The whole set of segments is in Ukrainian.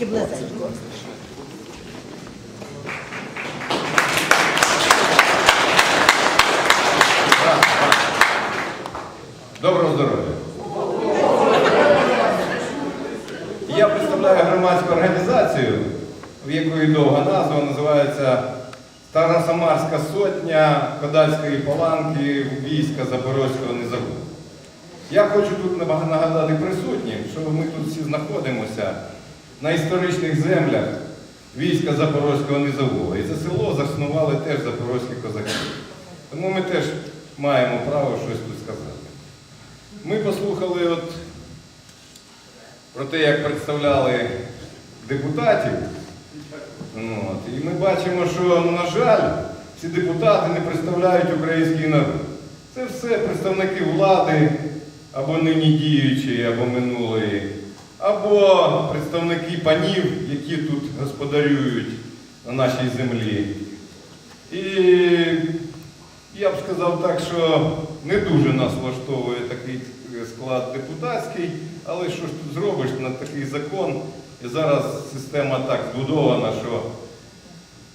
тільки близенько. Доброго здоров'я. Я представляю громадську організацію, в якої довга назва називається Старосамарська сотня Кодальської паланки війська Запорозького низову. Я хочу тут нагадати присутнім, що ми тут всі знаходимося на історичних землях війська Запорозького низового. І це село заснували теж запорозькі козаки. Тому ми теж маємо право щось тут сказати. Ми послухали от про те, як представляли депутатів. Ну, От, і ми бачимо, що, на жаль, ці депутати не представляють український народ. Це все представники влади, або нині діючої, або минулої, або представники панів, які тут господарюють на нашій землі. І я б сказав так, що не дуже нас влаштовує такий склад депутатський, але що ж тут зробиш на такий закон? І зараз система так збудована, що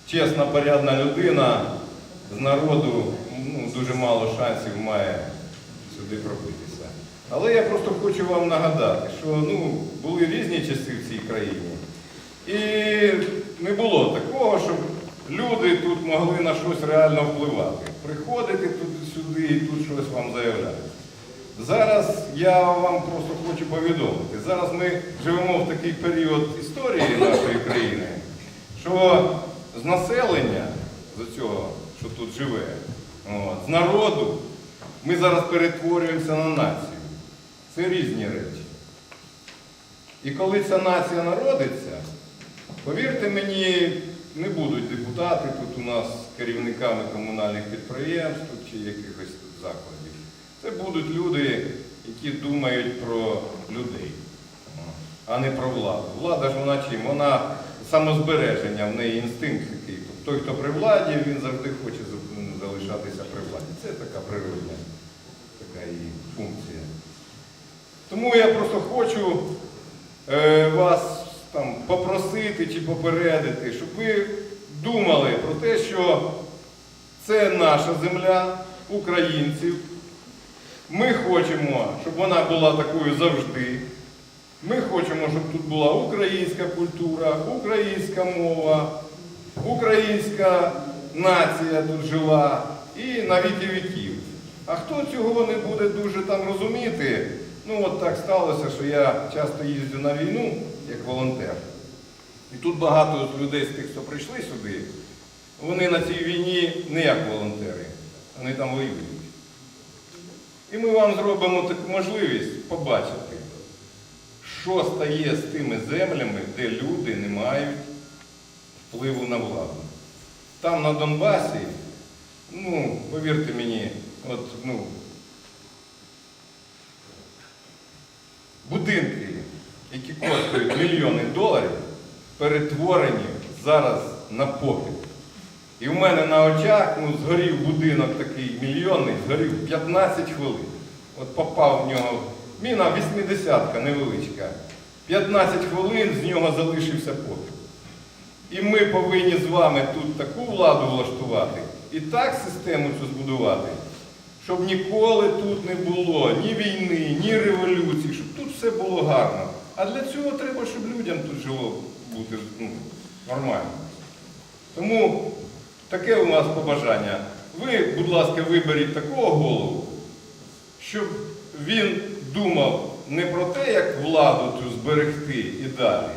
чесна, порядна людина з народу ну, дуже мало шансів має сюди пробитися. Але я просто хочу вам нагадати, що ну, були різні часи в цій країні. І не було такого, щоб люди тут могли на щось реально впливати. Приходити тут сюди і тут щось вам заявляти. Зараз я вам просто хочу повідомити. Зараз ми живемо в такий період історії нашої країни, що з населення, з цього, що тут живе, з народу, ми зараз перетворюємося на націю. Це різні речі. І коли ця нація народиться, повірте мені, не будуть депутати тут у нас керівниками комунальних підприємств чи якихось тут закладів. Це будуть люди, які думають про людей, а не про владу. Влада ж вона чим? Вона самозбереження, в неї інстинкт такий. Той, хто при владі, він завжди хоче залишатися при владі. Це така природня така її функція. Тому я просто хочу е, вас там попросити чи попередити, щоб ви думали про те, що це наша земля українців. Ми хочемо, щоб вона була такою завжди. Ми хочемо, щоб тут була українська культура, українська мова, українська нація тут жила і на віки віків. А хто цього не буде дуже там розуміти, ну от так сталося, що я часто їздю на війну як волонтер. І тут багато людей з тих, хто прийшли сюди, вони на цій війні не як волонтери, вони там воюють. І ми вам зробимо таку можливість побачити, що стає з тими землями, де люди не мають впливу на владу. Там на Донбасі, ну, повірте мені, от, ну, будинки, які коштують мільйони доларів, перетворені зараз на попіт. І в мене на очах ну, згорів будинок такий мільйонний, згорів 15 хвилин. От попав в нього міна 80-ка невеличка. 15 хвилин з нього залишився попіл. І ми повинні з вами тут таку владу влаштувати і так систему цю збудувати, щоб ніколи тут не було ні війни, ні революції, щоб все було гарно. А для цього треба, щоб людям тут жило бути ну, нормально. Тому таке у нас побажання. Ви, будь ласка, виберіть такого голову, щоб він думав не про те, як владу цю зберегти і далі,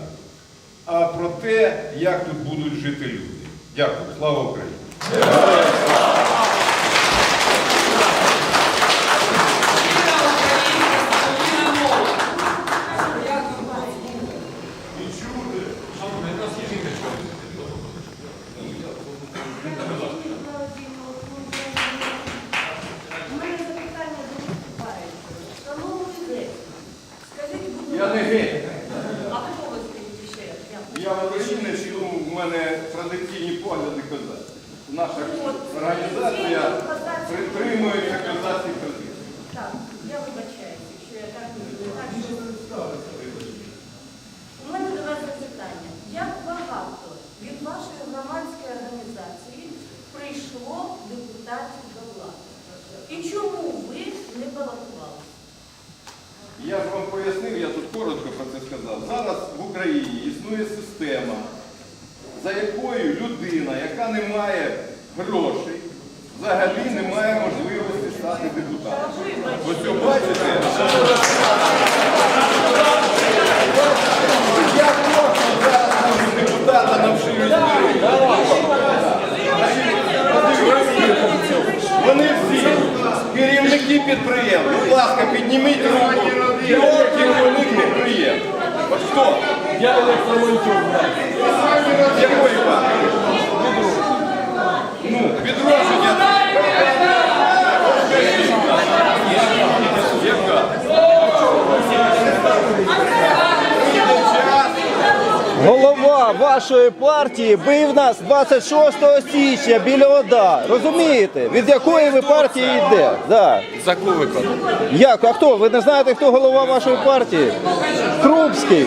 а про те, як тут будуть жити люди. Дякую. Слава Україні! притримують компенсації кредитів. Так, я вибачаюся, якщо я так не так, що у мене до вас запитання. Як багато від вашої громадської організації прийшло депутатів до влади? І чому ви не балотувалися? Я ж вам пояснив, я тут коротко про це сказав. Зараз в Україні існує система. Голова вашої партії бив нас 26 січня біля ОДА. Розумієте? Від якої ви партії йде? Да. За кого виконав? Як? А хто? Ви не знаєте, хто голова вашої партії? Крупський.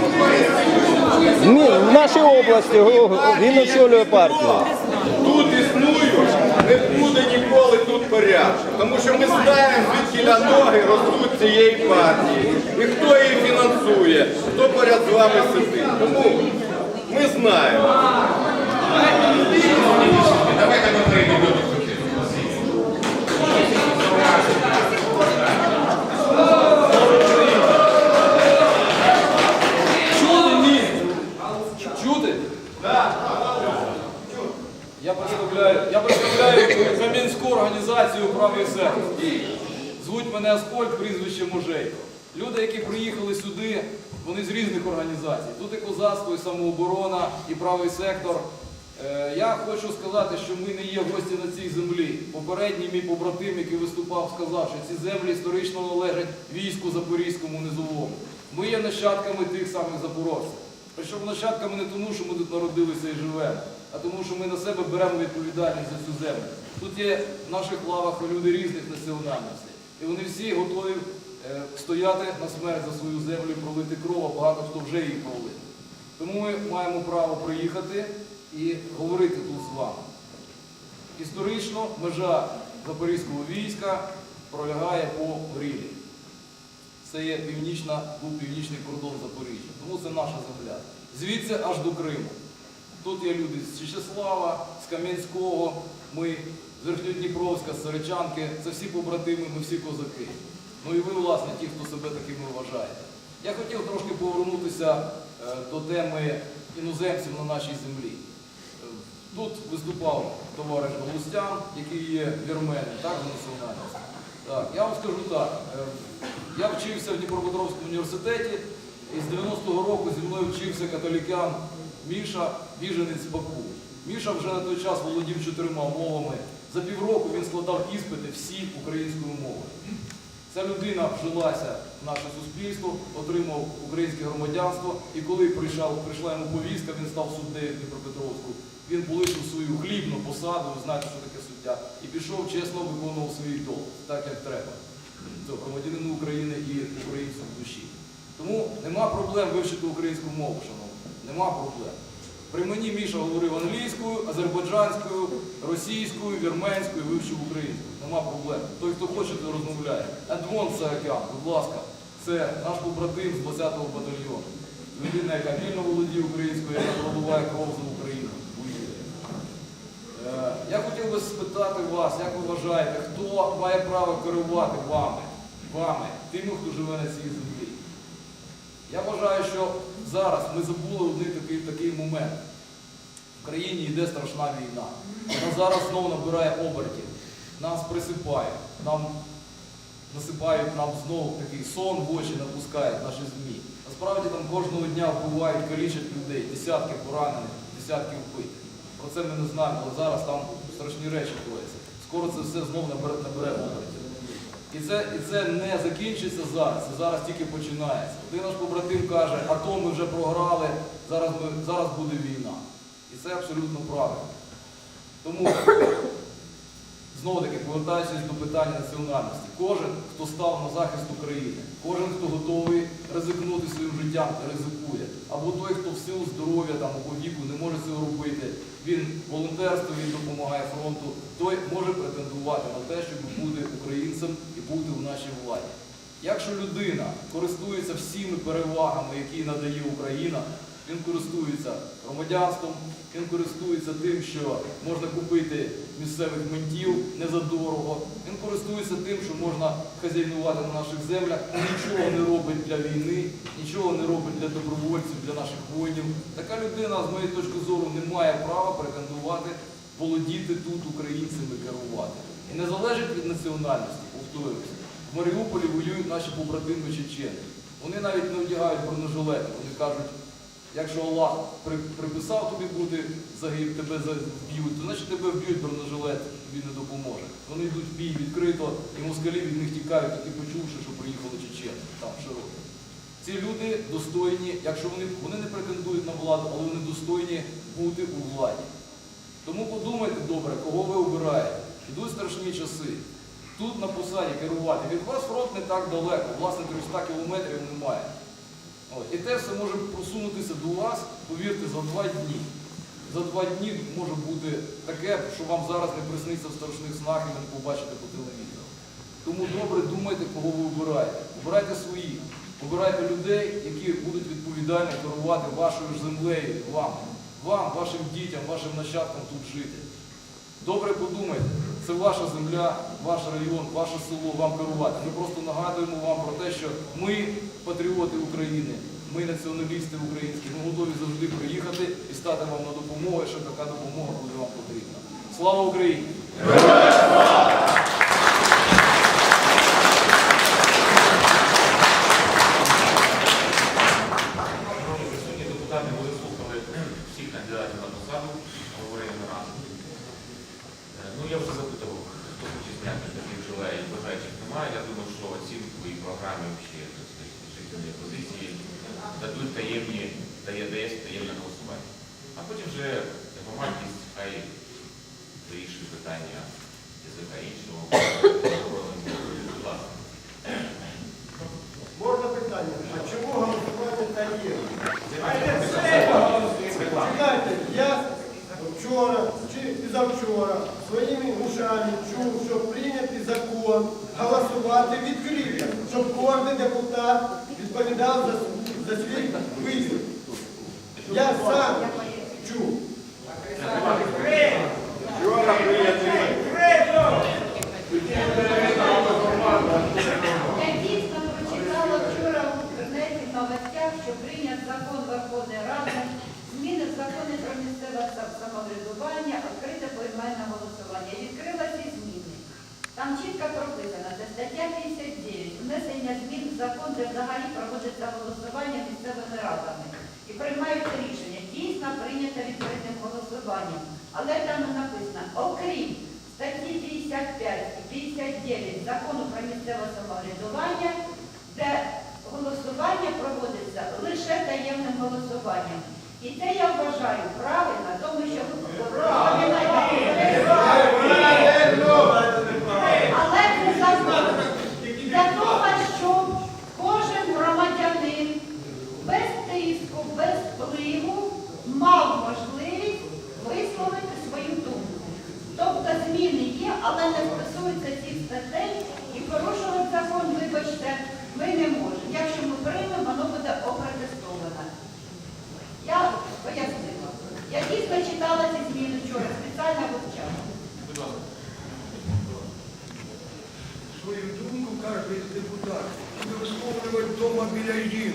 Ні, в нашій області він очолює партію. Тут існують, не буде ніколи тут порядку. Тому що ми знаємо, звідки на ноги ростуть цієї партії. І хто її фінансує, хто поряд з вами сидить. Тому ми знаємо. Давайте ми прийдемо. Чути ні? Чути? Я представляю, я представляю Кам'янську організацію правий сектор. Звуть мене Аскольд, прізвище Мужейко. Люди, які приїхали сюди, вони з різних організацій. Тут і козацтво, і самооборона, і правий сектор. Е, Я хочу сказати, що ми не є гості на цій землі. Попередній мій побратим, який виступав, сказав, що ці землі історично належать війську Запорізькому низовому. Ми є нащадками тих самих запорожців. Причому нащадками не тому, що ми тут народилися і живемо, а тому, що ми на себе беремо відповідальність за цю землю. Тут є в наших лавах люди різних національностей. І вони всі готові е, стояти на смерть за свою землю пролити кров, а багато хто вже її пролив. Тому ми маємо право приїхати і говорити тут з вами. Історично межа Запорізького війська пролягає по Грилі. Це є північна, був північний кордон Запоріжжя. Тому це наша земля. Звідси аж до Криму. Тут є люди з Чечеслава, з Кам'янського, ми з Верхньодніпровська, з Серечанки. Це всі побратими, ми всі козаки. Ну і ви, власне, ті, хто себе такими вважаєте. Я хотів трошки повернутися до теми іноземців на нашій землі. Е, Тут виступав товариш Галустян, який є вірменин, так, за національністю. Так, я вам скажу так. е, Я вчився в Дніпропетровському університеті, і з 90-го року зі мною вчився католікян Міша, біженець Баку. Міша вже на той час володів чотирма мовами. За півроку він складав іспити всі українською мовою. Ця людина вжилася в наше суспільство, отримав українське громадянство, і коли прийшла, прийшла йому повістка, він став суддею Дніпропетровську. Він полишив свою хлібну посаду, ви знаєте, що таке суддя, і пішов чесно виконував свій долг, так як треба. Це громадянину України і українцю в душі. Тому нема проблем вивчити українську мову, шановні. Нема проблем. При мені Міша говорив англійською, азербайджанською, російською, вірменською, вивчив українську. Нема проблем. Той, хто хоче, той розмовляє. Едмон Саакян, будь ласка, це наш побратим з 20-го батальйону. Людина, яка вільно володіє українською, яка проливає кров за Україну. Е, Я хотів би спитати вас, як ви вважаєте, хто має право керувати вами, вами, тими, хто живе на цій землі? Я вважаю, що зараз ми забули один такий, такий момент. В країні йде страшна війна. Вона зараз знову набирає обертів. Нас присипають, нам насипають нам знову такий сон в очі напускають наші ЗМІ. Насправді там кожного дня вбивають, калічать людей, десятки поранених, десятки вбитих. Про це ми не знаємо, але зараз там страшні речі кояться. Скоро це все знову набере обертів. І це, і це не закінчиться зараз, це зараз тільки починається. Один наш побратим каже, АТО ми вже програли, зараз, ми, зараз буде війна. І це абсолютно правильно. Тому, знову таки, повертаючись до питання національності, кожен, хто став на захист України, кожен, хто готовий ризикнути своїм життям, ризикує. Або той, хто в силу здоров'я там, або віку не може цього робити, він волонтерство, він допомагає фронту, той може претендувати на те, щоб бути українцем і бути в нашій владі. Якщо людина користується всіми перевагами, які надає Україна, він користується громадянством, він користується тим, що можна купити місцевих ментів незадорого, він користується тим, що можна хазяйнувати на наших землях, нічого не робить для війни, нічого не робить для добровольців, для наших воїнів. Така людина, з моєї точки зору, не має права претендувати володіти тут українцями керувати. І не залежить від національності, повторююся. В Маріуполі воюють наші побратими чечени. Вони навіть не одягають бронежилети. Вони кажуть, якщо Аллах приписав тобі бути загиб, тебе вб'ють, то значить тебе вб'ють бронежилет, тобі не допоможе. Вони йдуть в бій відкрито, і москалі від них тікають, тільки почувши, що приїхали чечени. Там широко. Ці люди достойні, якщо вони, вони не претендують на владу, але вони достойні бути у владі. Тому подумайте добре, кого ви обираєте. Ідуть страшні часи. Тут на посаді керувати. Від вас фронт не так далеко, власне 300 кілометрів немає. І те все може просунутися до вас, повірте, за два дні. За два дні може бути таке, що вам зараз не присниться в страшних снах і не побачите по телевізору. Тому добре думайте, кого ви обираєте. Обирайте своїх. Обирайте людей, які будуть відповідально керувати вашою землею, вам, вам, вашим дітям, вашим нащадкам тут жити. Добре подумайте, це ваша земля, ваш район, ваше село, вам керувати. Ми просто нагадуємо вам про те, що ми патріоти України, ми націоналісти українські, ми готові завжди приїхати і стати вам на допомогу, якщо така допомога буде вам потрібна. Слава Україні! Шановні присутні депутати, ви слухали всіх кандидатів на посаду, говорили на раз. Е, Ну, я вже запитував, хто хоче зняти таких желає, бажаючих немає. Я думаю, що оцінку і програмі ще життєві позиції дадуть таємні, дає, дає таємне голосування. А потім вже громадськість хай вирішує питання язика іншого. Будь ласка. Можна питання? А чому голосування таємне? Чекайте, я вчора чи завчора своїми ушами чув, що прийнятий закон голосувати відкрито, щоб кожен депутат відповідав за, свій- за свій виступ. Я сам чув. Вчора прийнятий Я дійсно прочитала вчора в інтернеті в новостях, що прийнят закон Верховної Ради, зміни в закони про місцеве са- самоврядування, відкрите поіменне голосування. Відкрила ці зміни. Там чітко прописано, це стаття 59, внесення змін в закон, де взагалі проводиться голосування місцевими радами. І приймаються рішення. Дійсно прийнято відкритим голосуванням. Але там написано, окрім статті 55 і 59 закону про місцеве самоврядування, де голосування проводиться лише таємним голосуванням. І це я вважаю правильно, тому що але це закон. Для того, щоб кожен громадянин без тиску, без впливу мав можливість висловити свою думку. Тобто зміни є, але не стосуються цих статей і порушувати закон, вибачте, ми не можемо. Якщо ми приймемо, воно буде опротестовано. Я пояснила. Я дійсно читала ці зміни вчора, спеціально вивчала. Будь ласка. Свою думку кожен депутат буде висловлювати біля їм.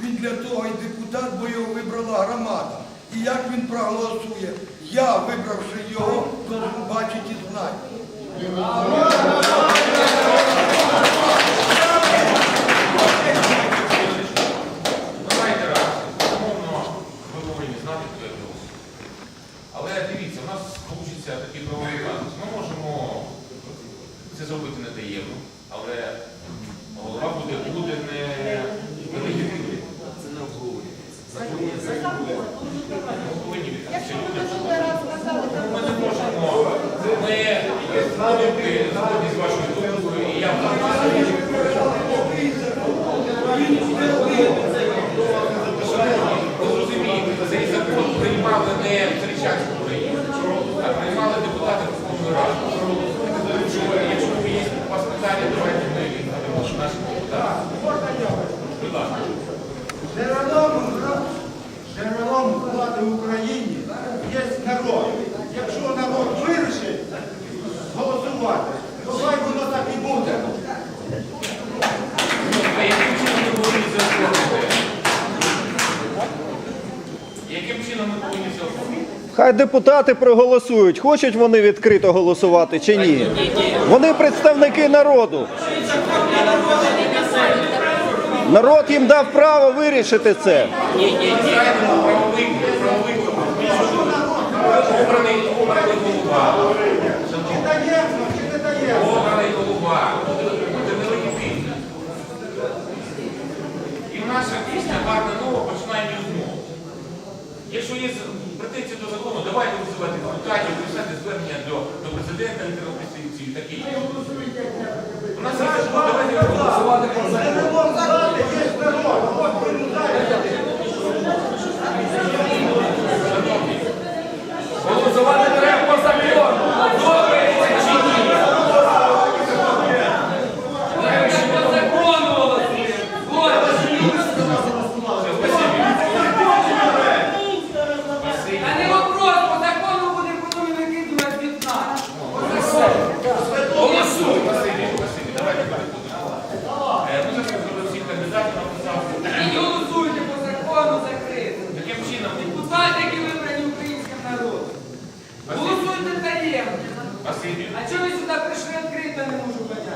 Він для того і депутат, бо його вибрала громада. І як він проголосує, я, вибравши його, должен бачити і знати. Ми можемо це зробити не таємно, але голова буде, буде не нелегітимним. Це повинні людям. минулий раз сказали, то Ми не можемо. Ми згодні з вашою думкою, і я Ви зрозумієте, цей закон приймали не Церчанську Україну, а приймали депутати Верховної Ради. Якщо є у вас питання, давайте ми відповімо нашим депутатам. Яким чином ми повинні це оформити? Хай депутати проголосують, хочуть вони відкрито голосувати чи ні. Вони представники народу. Народ їм дав право вирішити це. І наша пісня гарна нова починає знову. Якщо є претензії до закону, давайте визивати депутатів, писати звернення до, до президента інтерпресії і таке. У нас є закон, давайте голосувати про Голосувати треба по закону. Добре, чи ні? Треба ще по закону голосувати. Та не вопрос, по закону буде потім викидувати від нас. Голосуй, Василій, Василій, давайте переходимо. Е, Ми зараз зробили всіх кандидатів написав. І голосуйте по закону закрито. Таким чином, Депутати, які вибрані українським народом. Голосуйте А чого ви сюди прийшли відкрито, не можу поняти?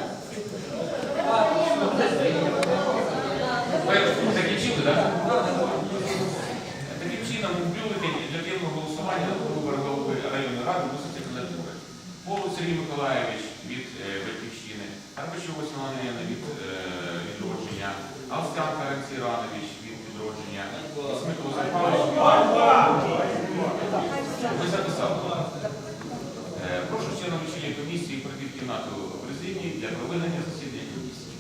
ви закінчили, так? Таким чином, у бюлетені для голосування на голови районної ради вноситься кандидатури. Полу Сергій Миколаєвич від е, Батьківщини, Арбачов Василина від відродження, Алстан Каренці Іванович від відродження, Смиков Запалович від Ми записали. Е, прошу членам рішення комісії пройти в президії для проведення засідання комісії.